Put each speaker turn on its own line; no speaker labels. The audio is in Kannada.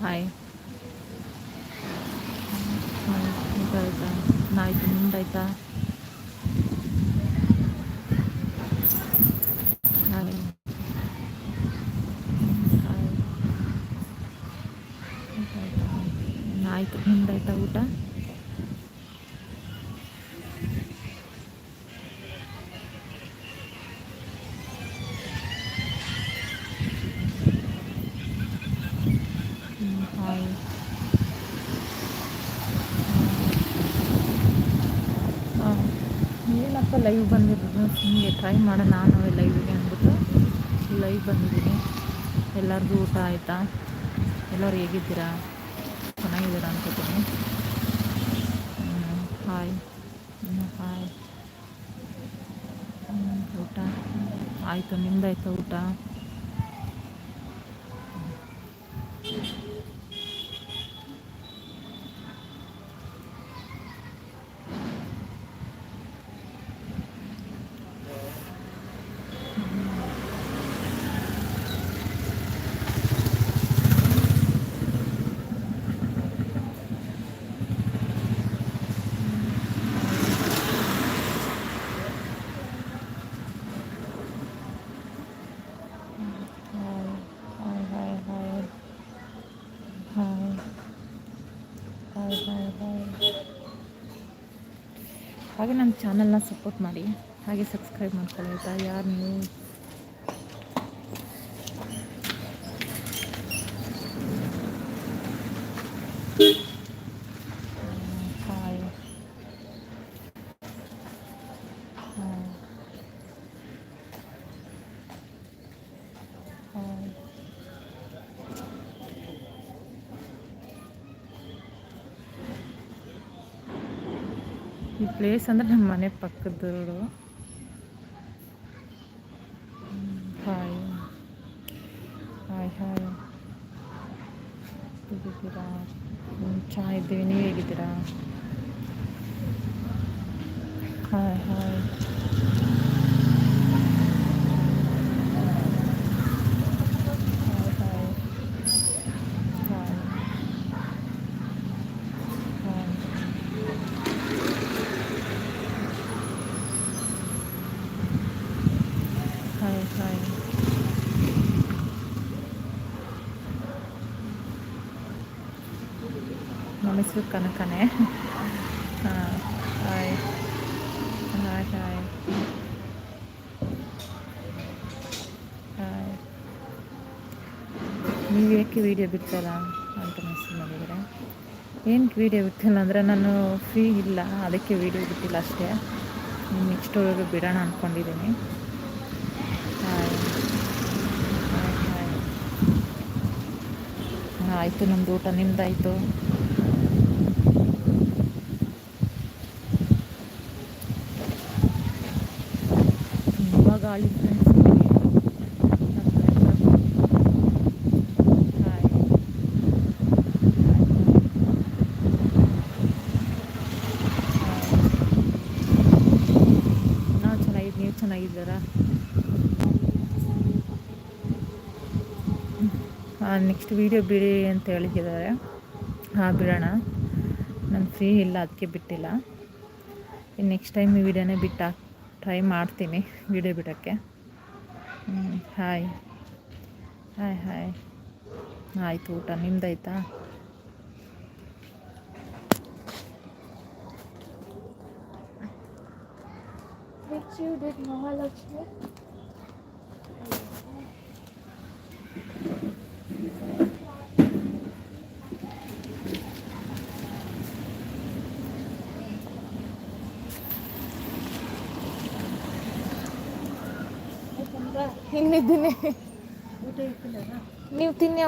ಹಾಯ್ ಊಟ ಆಯಿತಾ ನಾಯಿತು ನಿಮ್ದಾಯ್ತಾ? ಹಾಯ್ ಆಯಿತು ನಿಮ್ದಾಯ್ತಾ ಊಟ? ಏನಪ್ಪ ಲೈವ್ ಬಂದಿರೋದು ನಿಮಗೆ ಟ್ರೈ ಮಾಡೋಣ ನಾನು ಲೈವಿಗೆ ಅಂದ್ಬಿಟ್ಟು ಲೈವ್ ಬಂದಿದ್ದೀನಿ. ಎಲ್ಲರಿಗೂ ಊಟ ಆಯಿತಾ? ಎಲ್ಲರೂ ಹೇಗಿದ್ದೀರಾ? ಚೆನ್ನಾಗಿದ್ದೀರಾ ಅನ್ಕೋತೀನಿ ಹಾಯ್ ಹಾಯ್ ಊಟ. ಆಯಿತು, ನಿಮ್ದಾಯ್ತಾ ಊಟ? ಹಾಗೆ ನನ್ನ ಚಾನಲ್ನ ಸಪೋರ್ಟ್ ಮಾಡಿ ಹಾಗೆ ಸಬ್ಸ್ಕ್ರೈಬ್ ಮಾಡ್ಕೊಳ್ಳಿ ಆಯಿತಾ ಯಾರು ನೀವು ಹಾಯ್ ಹಾಯ್ ಹಾಯ್ ಈ ಪ್ಲೇಸ್ ಅಂದರೆ ನಮ್ಮ ಮನೆ ಪಕ್ಕದವರು ಹಾಯ್. Hi hi. ಹೇಗಿದ್ದೀರಾ? ಚೆನ್ನಾಗಿದ್ದೀವಿ ನೀವು ಹೇಗಿದ್ದೀರಾ? Hi hi hi hi hi hi hi ನಮ್ಮ ಹೆಸರು ಕನಕನೇ ಹಾಂ ಹಾಯ್ ಹಾಯ್ ಹಾಯ್ ಹಾಯ್ ನೀವು ಏಕೆ ವೀಡಿಯೋ ಬಿಡ್ತಲ್ಲ ಅಂತ ಮೆಸೇಜ್ ಮಾಡಿದರೆ ಏನಕ್ಕೆ ವೀಡಿಯೋ ಬಿಟ್ಟಿಲ್ಲ ಅಂದರೆ ನಾನು ಫ್ರೀ ಇಲ್ಲ ಅದಕ್ಕೆ ವೀಡಿಯೋ ಬಿಟ್ಟಿಲ್ಲ ಅಷ್ಟೇ ನೆಕ್ಸ್ಟ್ ಒಳಗೆ ಬಿಡೋಣ ಅಂದ್ಕೊಂಡಿದ್ದೀನಿ ಹಾಯ್ ಹಾಯ್ ಹಾಯ್ ಹಾಂ ಆಯಿತು ನಮ್ಮದು ಊಟ ನಿಮ್ಮದಾಯಿತು ತುಂಬ ಗಾಳಿ ಫ್ರೆಂಡ್ಸ್ ನಾವು ಚೆನ್ನಾಗಿದ್ದು ನೀವು ಚೆನ್ನಾಗಿದ್ದೀರಾ? ನೆಕ್ಸ್ಟ್ ವೀಡಿಯೋ ಬಿಡಿ ಅಂತ ಹೇಳಿದ್ದಾರೆ. ಹಾಂ, ಬಿಡೋಣ. ನಾನು ಫ್ರೀ ಇಲ್ಲ ಅದಕ್ಕೆ ಬಿಟ್ಟಿಲ್ಲ. ನೆಕ್ಸ್ಟ್ ಟೈಮ್ ಈ ವಿಡಿಯೋನೇ ಬಿಟ್ಟು ಟ್ರೈ ಮಾಡ್ತೀನಿ ವಿಡಿಯೋ ಬಿಡೋಕ್ಕೆ. ಹಾಯ್ ಹಾಯ್ ಹಾಯ್ ಆಯಿತು ಊಟ, ನಿಮ್ದಾಯ್ತಾ?
Which you did Mahalakshmi? ಎಲ್ಲಿದ್ದೀನಿ
ನೀವು ತಿನ್ನಿ